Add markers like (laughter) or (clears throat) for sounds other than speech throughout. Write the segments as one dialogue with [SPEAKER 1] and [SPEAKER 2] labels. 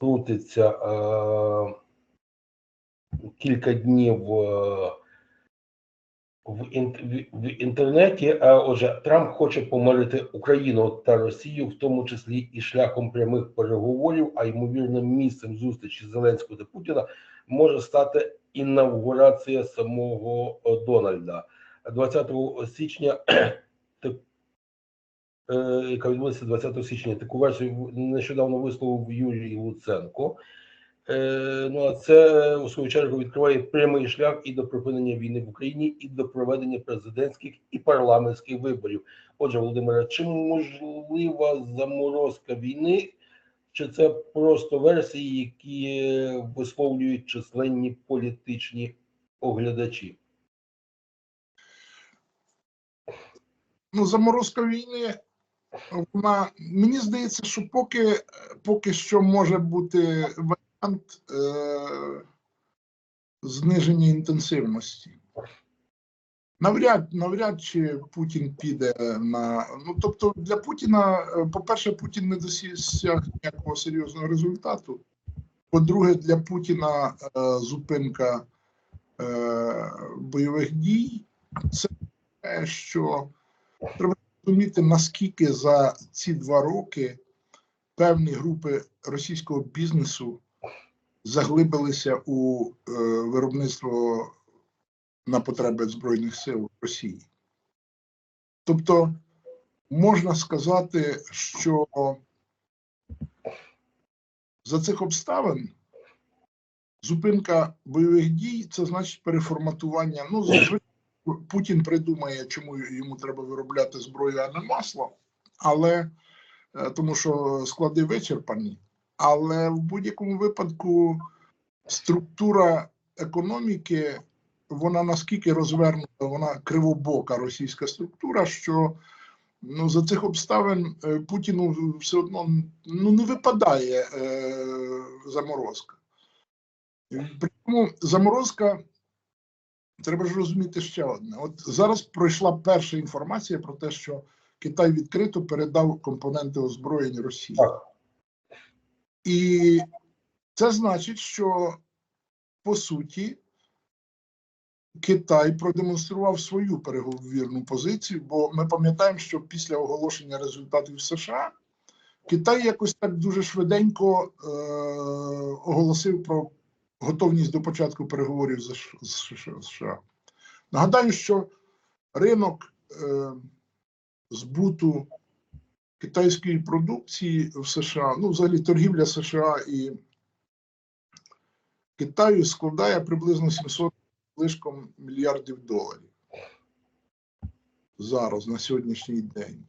[SPEAKER 1] крутиться е, кілька днів е, в, в- інтернеті. Отже, Трамп хоче помирити Україну та Росію, в тому числі і шляхом прямих переговорів, а ймовірним місцем зустрічі Зеленського та Путіна може стати інавгурація самого Дональда 20 січня. (clears throat) е, Яка відбулася 20 січня. Таку версію нещодавно висловив Юрій Луценко. Е, Ну а це у свою чергу відкриває прямий шлях і до припинення війни в Україні, і до проведення президентських і парламентських виборів. Отже, Володимире, чи можлива заморозка війни, чи це просто версії, які висловлюють численні політичні оглядачі?
[SPEAKER 2] ну, заморозка війни, вона мені здається, що поки, поки що може бути варіант е, зниження інтенсивності. Навряд, навряд чи Путін піде на. Ну тобто, для Путіна, е, по-перше, Путін не досяг ніякого серйозного результату. По-друге, для Путіна е, зупинка е, бойових дій це те, що треба розуміти, наскільки за ці два роки певні групи російського бізнесу заглибилися у е, виробництво на потреби Збройних сил Росії. Тобто, можна сказати, що за цих обставин зупинка бойових дій це значить переформатування. Ну, звичайно, Путін придумає, чому йому треба виробляти зброю, а не масло, але е, тому що склади вичерпані. Але в будь-якому випадку структура економіки вона наскільки розвернута, вона кривобока російська структура, що ну, за цих обставин е, Путіну все одно ну, не випадає е, заморозка. Причому заморозка треба ж розуміти ще одне. От зараз пройшла перша інформація про те, що Китай відкрито передав компоненти озброєння Росії.
[SPEAKER 1] Так.
[SPEAKER 2] І це значить, що по суті Китай продемонстрував свою переговірну позицію, бо ми пам'ятаємо, що після оголошення результатів США Китай якось так дуже швиденько е- оголосив про готовність до початку переговорів з США. Нагадаю, що ринок е, збуту китайської продукції в США, ну, взагалі торгівля США і Китаю складає приблизно 700 лишком мільярдів доларів зараз на сьогоднішній день.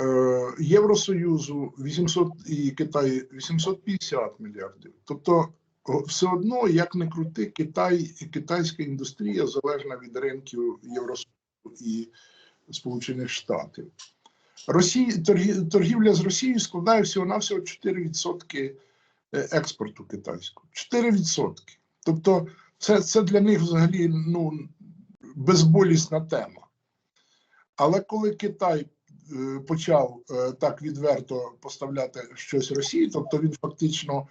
[SPEAKER 2] Е, Євросоюзу 800 і Китаю 850 мільярдів. Тобто, все одно, як не крути, Китай китайська індустрія залежна від ринків Євросоюзу і Сполучених Штатів. Росії, торгі- торгівля з Росією складає всього-навсього 4% е, експорту китайського. 4%. Тобто, це, це для них взагалі ну, безболісна тема. Але коли Китай е, почав е, так відверто поставляти щось Росії, тобто він фактично,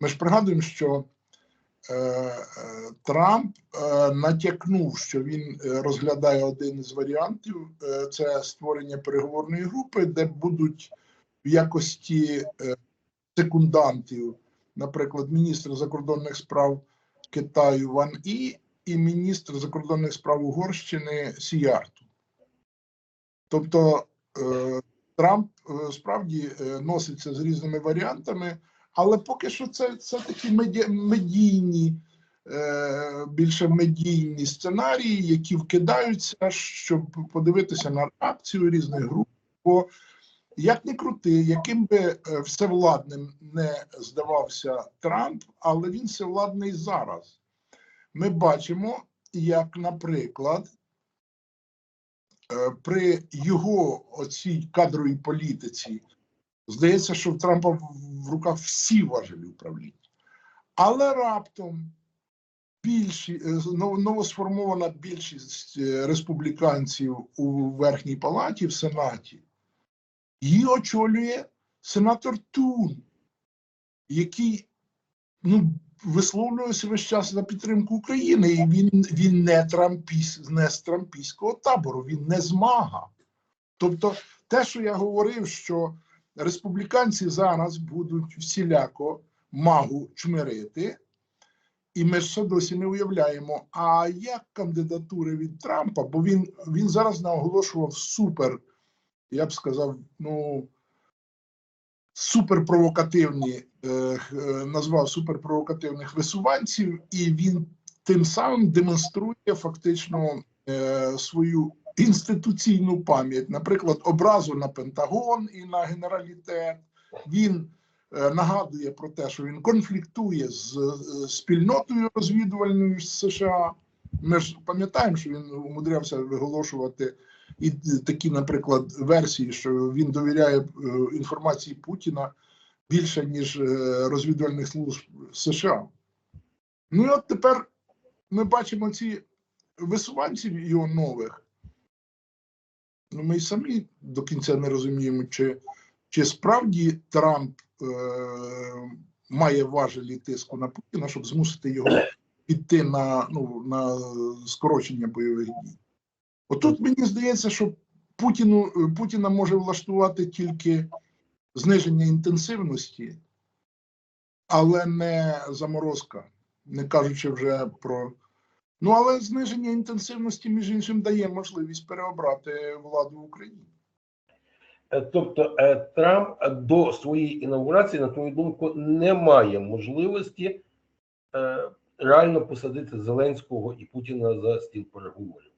[SPEAKER 2] ми ж пригадуємо, що е, е, Трамп е, натякнув, що він е, розглядає один із варіантів: е, це створення переговорної групи, де будуть в якості е, секундантів, наприклад, міністр закордонних справ Китаю Ван І і міністр закордонних справ Угорщини Сіярту. Тобто е, Трамп е, справді е, носиться з різними варіантами, але поки що це, це такі медійні, е, більше медійні сценарії, які вкидаються, щоб подивитися на реакцію різних груп. Бо як не крути, яким би е, всевладним не здавався Трамп, але він всевладний зараз. Ми бачимо, як, наприклад, е, при його оцій кадровій політиці здається, що в Трампа в- руках всі важелі управління. Але раптом більші, е, новосформована більшість е, республіканців у Верхній Палаті, в Сенаті, її очолює сенатор Тун, який ну, висловлювався весь час на підтримку України, і він, він не, трампіс, не з трампійського табору, він не змага. Тобто, те, що я говорив, що республіканці зараз будуть всіляко магу чмирити, і ми ще досі не уявляємо, а як кандидатури від Трампа, бо він, він зараз наоголошував супер, я б сказав, ну суперпровокативні, е, е, назвав суперпровокативних висуванців, і він тим самим демонструє фактично е, свою інституційну пам'ять, наприклад, образу на Пентагон і на генералітет. Він е, нагадує про те, що він конфліктує з е, спільнотою розвідувальною США. Ми ж пам'ятаємо, що він умудрявся виголошувати і такі, наприклад, версії, що він довіряє е, інформації Путіна більше, ніж е, розвідувальних служб США. Ну і от тепер ми бачимо ці висуванців його нових. Ну, ми й самі до кінця не розуміємо, чи, чи справді Трамп е, має важелі тиску на Путіна, щоб змусити його піти на, ну, на скорочення бойових дій. Отут мені здається, що Путіну, Путіна може влаштувати тільки зниження інтенсивності, але не заморозка, не кажучи вже про. Ну, але зниження інтенсивності, між іншим, дає можливість переобрати владу в Україні.
[SPEAKER 1] Е, Тобто е, Трамп до своєї інаугурації, на твою думку, не має можливості е, реально посадити Зеленського і Путіна за стіл переговорів.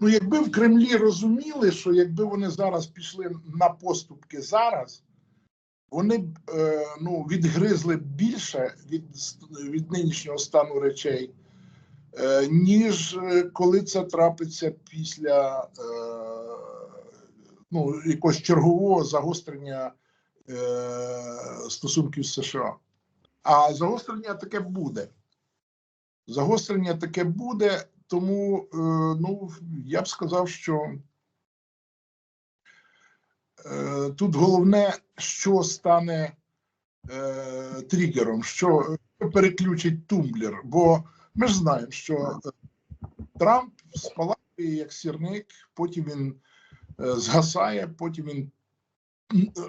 [SPEAKER 2] Ну, якби в Кремлі розуміли, що якби вони зараз пішли на поступки зараз, вони б ну, відгризли більше від, від нинішнього стану речей, ніж е, коли це трапиться після е, ну, якогось чергового загострення е, стосунків з США. А загострення таке буде. Загострення таке буде, тому е, ну, я б сказав, що е, тут головне, що стане е, тригером, що переключить тумблер. Бо ми ж знаємо, що е, Трамп спалахує як сірник, потім він е, згасає, потім він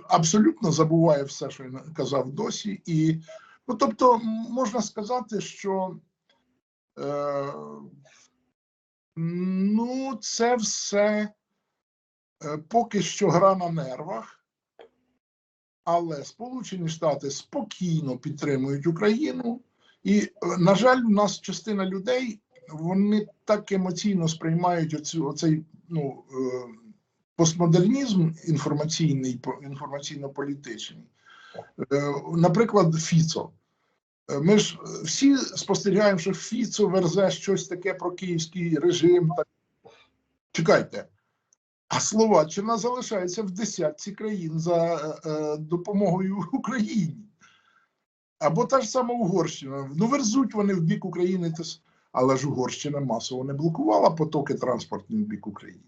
[SPEAKER 2] абсолютно забуває все, що він казав досі. І, ну, тобто, можна сказати, що Е, ну, це все е, поки що гра на нервах, але Сполучені Штати спокійно підтримують Україну, і, е, на жаль, у нас частина людей вони так емоційно сприймають оцю, оцей ну, е, постмодернізм інформаційний, по- інформаційно-політичний. Е, Наприклад, Фіцо. Ми ж всі спостерігаємо, що Фіцо верзе щось таке про київський режим. Чекайте. А Словаччина залишається в десятці країн за допомогою Україні. Або та ж сама Угорщина. Ну, верзуть вони в бік України, але ж Угорщина масово не блокувала потоки транспортні в бік України.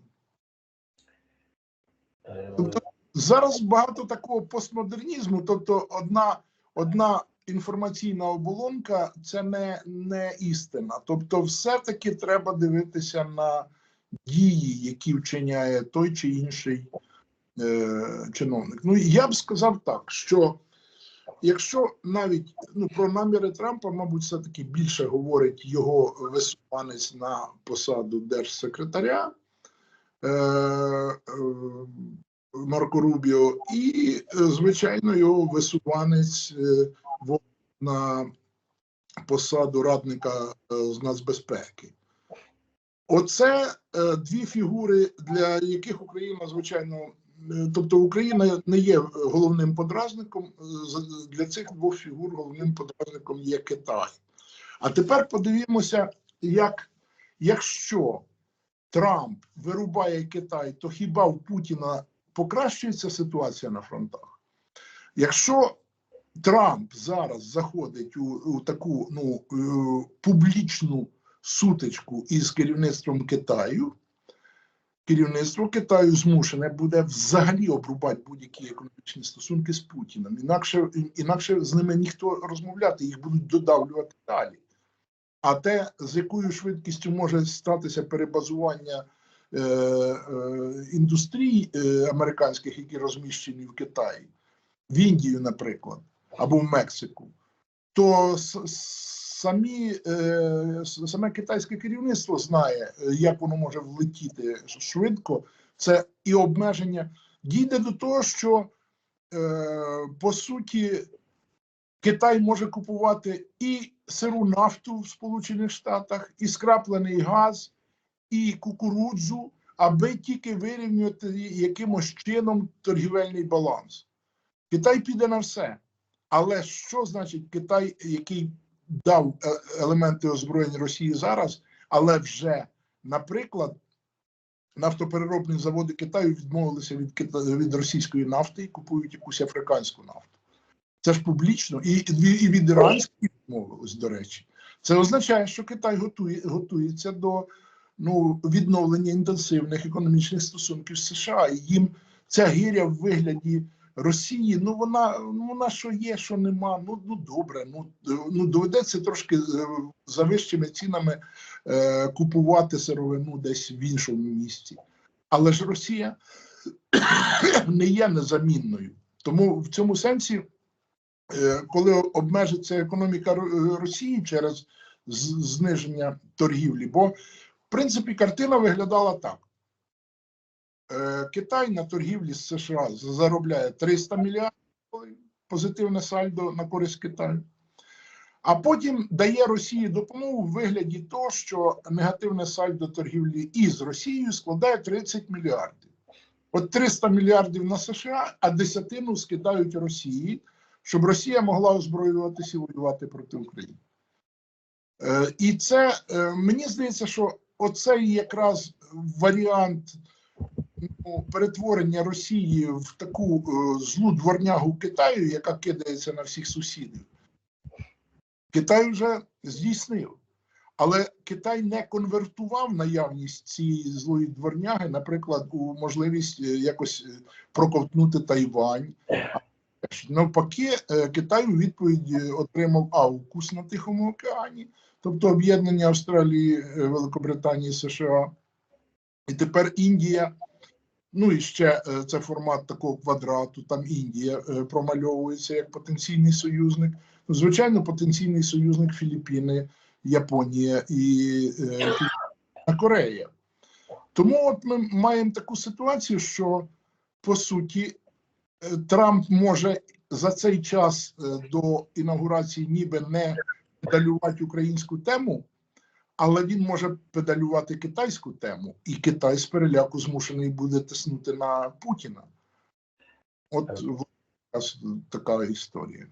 [SPEAKER 2] Тобто зараз багато такого постмодернізму. Тобто, одна, одна інформаційна оболонка це не, не істина. Тобто, все-таки треба дивитися на дії, які вчиняє той чи інший е, чиновник. Ну я б сказав так, що якщо навіть ну про наміри Трампа, мабуть, все таки більше говорить його висуванець на посаду держсекретаря. Е, е, Марко Рубіо, і, е, звичайно, його висуванець е, на посаду радника е, з нацбезпеки. Оце е, дві фігури, для яких Україна, звичайно, тобто Україна не є головним подразником. е, Для цих двох фігур головним подразником є Китай. А тепер подивімося, як якщо Трамп вирубає Китай, то хіба в Путіна покращується ситуація на фронтах? Якщо Трамп зараз заходить у, у таку ну, е, публічну сутичку із керівництвом Китаю, керівництво Китаю змушене буде взагалі обрубати будь-які економічні стосунки з Путіним. Інакше, інакше з ними ніхто розмовляти, їх будуть додавлювати далі. А те, з якою швидкістю може статися перебазування е, е, індустрій е, американських, які розміщені в Китаї, в Індію, наприклад, або в Мексику, то самі, е, саме китайське керівництво знає, е, як воно може влетіти швидко. Це і обмеження дійде до того, що е, по суті Китай може купувати і сиру нафту в Сполучених Штатах, і скраплений газ, і кукурудзу, аби тільки вирівнювати якимось чином торгівельний баланс. Китай піде на все. Але що значить Китай, який дав е, елементи озброєння Росії зараз, але вже, наприклад, нафтопереробні заводи Китаю відмовилися від, кита- від російської нафти і купують якусь африканську нафту. Це ж публічно, і, і від іранської відмовились, до речі. Це означає, що Китай готує, готується до ну, відновлення інтенсивних економічних стосунків з США. І їм ця гиря в вигляді Росії, ну вона, ну вона що є, що нема. Ну, ну добре, ну, ну доведеться трошки е, за вищими цінами е, купувати сировину десь в іншому місці. Але ж Росія (coughs) не є незамінною. Тому в цьому сенсі, е, коли обмежиться економіка Ро- Росії через зниження торгівлі, бо в принципі картина виглядала так. Е, Китай на торгівлі з США заробляє 300 мільярдів позитивне сальдо на користь Китаю. А потім дає Росії допомогу в вигляді того, що негативне сальдо торгівлі із Росією складає 30 мільярдів. От 300 мільярдів на США, а десятину скидають Росії, щоб Росія могла озброюватися і воювати проти України. Е, і це е, мені здається, що оцей якраз варіант перетворення Росії в таку е, злу дворнягу Китаю, яка кидається на всіх сусідів, Китай вже здійснив. Але Китай не конвертував наявність цієї злої дворняги, наприклад, у можливість е, якось е, проковтнути Тайвань. Навпаки, Китай у відповідь отримав AUKUS на Тихому океані, тобто об'єднання Австралії, Великобританії, США. І тепер Індія, ну і ще е, це формат такого квадрату, там Індія е, промальовується як потенційний союзник. Ну, Звичайно, потенційний союзник Філіппіни, Японія і е, Корея. Тому от ми маємо таку ситуацію, що по суті Трамп може за цей час до інаугурації ніби не педалювати українську тему, але він може педалювати китайську тему, і Китай з переляку змушений буде тиснути на Путіна. От така історія.